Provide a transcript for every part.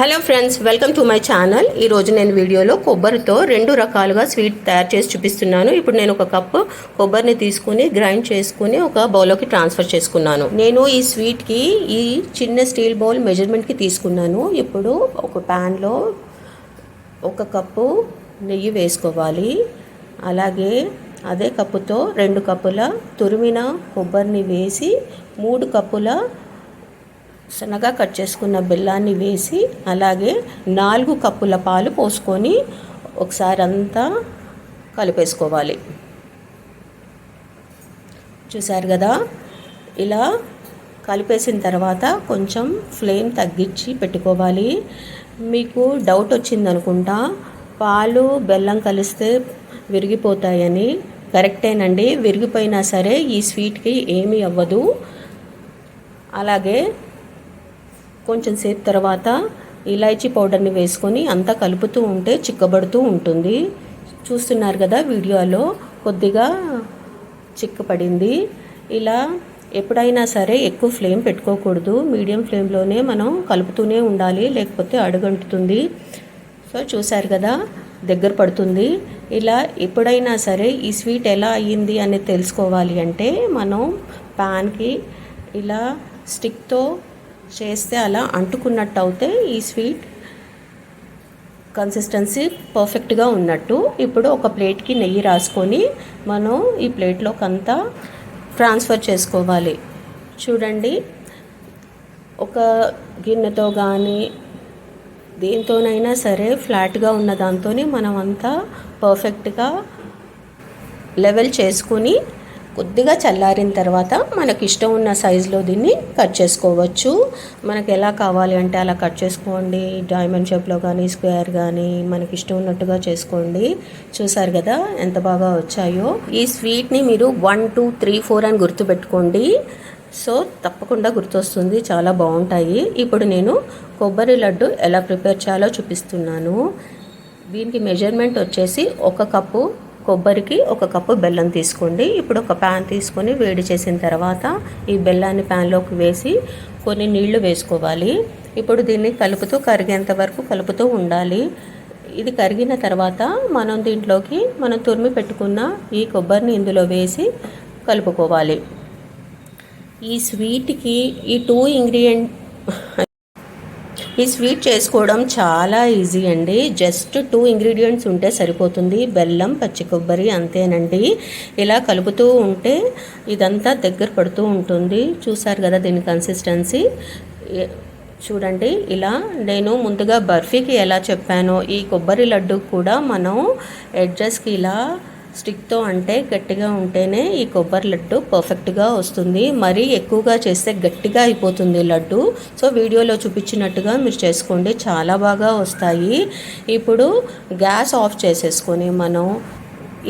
Hello friends welcome to my channel. ఈరోజు నేను వీడియోలో కొబ్బరితో రెండు రకాలుగా స్వీట్ తయారు చేసి చూపిస్తున్నాను. ఇప్పుడు నేను ఒక కప్పు కొబ్బరిని తీసుకుని గ్రైండ్ చేసుకుని ఒక బౌల్లోకి ట్రాన్స్ఫర్ చేసుకున్నాను. నేను ఈ స్వీట్కి ఈ చిన్న స్టీల్ బౌల్ మెజర్మెంట్కి తీసుకున్నాను. ఇప్పుడు ఒక ప్యాన్లో ఒక కప్పు నెయ్యి వేసుకోవాలి. అలాగే అదే కప్పుతో రెండు కప్పుల తురిమిన కొబ్బరిని వేసి మూడు కప్పుల సన్నగా కట్ చేసుకున్న బెల్లాన్ని వేసి అలాగే నాలుగు కప్పుల పాలు పోసుకొని ఒకసారి అంతా కలిపేసుకోవాలి. చూశారు కదా? ఇలా కలిపేసిన తర్వాత కొంచెం ఫ్లేమ్ తగ్గించి పెట్టుకోవాలి. మీకు డౌట్ వచ్చిందనుకుంటా పాలు బెల్లం కలిస్తే విరిగిపోతాయని. కరెక్టేనండి విరిగిపోయినా సరే ఈ స్వీట్కి ఏమీ అవ్వదు. అలాగే కొంచెం సేపు తర్వాత ఇలాచీ పౌడర్ని వేసుకొని అంతా కలుపుతూ ఉంటే చిక్కబడుతూ ఉంటుంది. చూస్తున్నారు కదా వీడియోలో కొద్దిగా చిక్కపడింది. ఇలా ఎప్పుడైనా సరే ఎక్కువ ఫ్లేమ్ పెట్టుకోకూడదు. మీడియం ఫ్లేమ్లోనే మనం కలుపుతూనే ఉండాలి లేకపోతే అడుగంటుతుంది. సో చూశారు కదా దగ్గర పడుతుంది. ఇలా ఎప్పుడైనా సరే ఈ స్వీట్ ఎలా అయ్యింది అనేది తెలుసుకోవాలి అంటే మనం ప్యాన్కి ఇలా స్టిక్తో చేస్తే అలా అంటుకున్నట్టు అవుతే ఈ స్వీట్ కన్సిస్టెన్సీ పర్ఫెక్ట్గా ఉన్నట్టు. ఇప్పుడు ఒక ప్లేట్కి నెయ్యి రాసుకొని మనం ఈ ప్లేట్లోకి అంతా ట్రాన్స్ఫర్ చేసుకోవాలి. చూడండి ఒక గిన్నెతో కానీ దేంతోనైనా సరే ఫ్లాట్గా ఉన్న దాంతో మనం అంతా పర్ఫెక్ట్గా లెవెల్ చేసుకొని కొద్దిగా చల్లారిన తర్వాత మనకి ఇష్టం ఉన్న సైజులో దీన్ని కట్ చేసుకోవచ్చు. మనకు ఎలా కావాలి అంటే అలా కట్ చేసుకోండి. డైమండ్ షేప్లో కానీ స్క్వేర్ కానీ మనకి ఇష్టం ఉన్నట్టుగా చేసుకోండి. చూసారు కదా ఎంత బాగా వచ్చాయో. ఈ స్వీట్ని మీరు వన్ టూ త్రీ ఫోర్ అని గుర్తుపెట్టుకోండి. సో తప్పకుండా గుర్తొస్తుంది. చాలా బాగుంటాయి. ఇప్పుడు నేను కొబ్బరి లడ్డు ఎలా ప్రిపేర్ చేయాలో చూపిస్తున్నాను. దీనికి మెజర్మెంట్ వచ్చేసి ఒక కప్పు కొబ్బరికి ఒక కప్పు బెల్లం తీసుకోండి. ఇప్పుడు ఒక ప్యాన్ తీసుకొని వేడి చేసిన తర్వాత ఈ బెల్లాన్ని ప్యాన్లోకి వేసి కొన్ని నీళ్ళు వేసుకోవాలి. ఇప్పుడు దీన్ని కలుపుతూ కరిగేంత వరకు కలుపుతూ ఉండాలి. ఇది కరిగిన తర్వాత మనం దీంట్లోకి మనం తురిమి పెట్టుకున్న ఈ కొబ్బరిని ఇందులో వేసి కలుపుకోవాలి. ఈ స్వీట్కి ఈ టూ ఇంగ్రీడియంట్ ఈ స్వీట్ చేసుకోవడం చాలా ఈజీ అండి. జస్ట్ టూ ఇంగ్రీడియంట్స్ ఉంటే సరిపోతుంది. బెల్లం పచ్చి కొబ్బరి అంతేనండి. ఇలా కలుపుతూ ఉంటే ఇదంతా దగ్గర పడుతూ ఉంటుంది. చూసారు కదా దీని కన్సిస్టెన్సీ చూడండి ఇలా నేను ముందుగా బర్ఫీకి ఎలా చెప్పానో ఈ కొబ్బరి లడ్డు కూడా మనం ఎడ్జస్ట్కి ఇలా స్టిక్తో అంటే గట్టిగా ఉంటేనే ఈ కొబ్బరి లడ్డు పర్ఫెక్ట్గా వస్తుంది. మరీ ఎక్కువగా చేస్తే గట్టిగా అయిపోతుంది లడ్డు. సో వీడియోలో చూపించినట్టుగా మీరు చేసుకోండి. చాలా బాగా వస్తాయి. ఇప్పుడు గ్యాస్ ఆఫ్ చేసేసుకొని మనం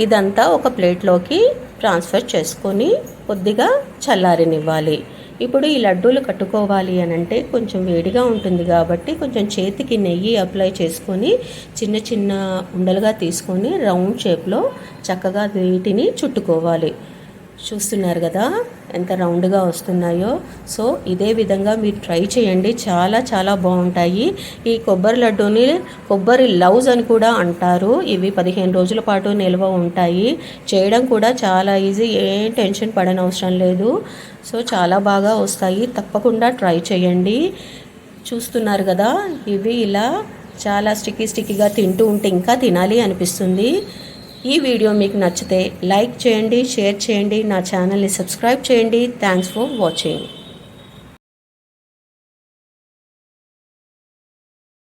ఇదంతా ఒక ప్లేట్లోకి ట్రాన్స్ఫర్ చేసుకొని కొద్దిగా చల్లారినివ్వాలి. ఇప్పుడు ఈ లడ్డూలు కట్టుకోవాలి అని అంటే కొంచెం వేడిగా ఉంటుంది కాబట్టి కొంచెం చేతికి నెయ్యి అప్లై చేసుకొని చిన్న చిన్న ఉండలుగా తీసుకొని రౌండ్ షేప్లో చక్కగా వీటిని చుట్టుకోవాలి. చూస్తున్నారు కదా ఎంత రౌండ్గా వస్తున్నాయో. సో ఇదే విధంగా మీరు ట్రై చేయండి. చాలా చాలా బాగుంటాయి. ఈ కొబ్బరి లడ్డూని కొబ్బరి లవ్స్ అని కూడా అంటారు. ఇవి పదిహేను రోజుల పాటు నిల్వ ఉంటాయి. చేయడం కూడా చాలా ఈజీ. ఏం టెన్షన్ పడని అవసరం లేదు. సో చాలా బాగా వస్తాయి. తప్పకుండా ట్రై చేయండి. చూస్తున్నారు కదా ఇవి ఇలా చాలా స్టిక్కీ స్టిక్కీగా తింటూ ఉంటే ఇంకా తినాలి అనిపిస్తుంది. ఈ వీడియో మీకు నచ్చితే లైక్ చేయండి షేర్ చేయండి నా ఛానల్ని సబ్స్క్రైబ్ చేయండి. Thanks for watching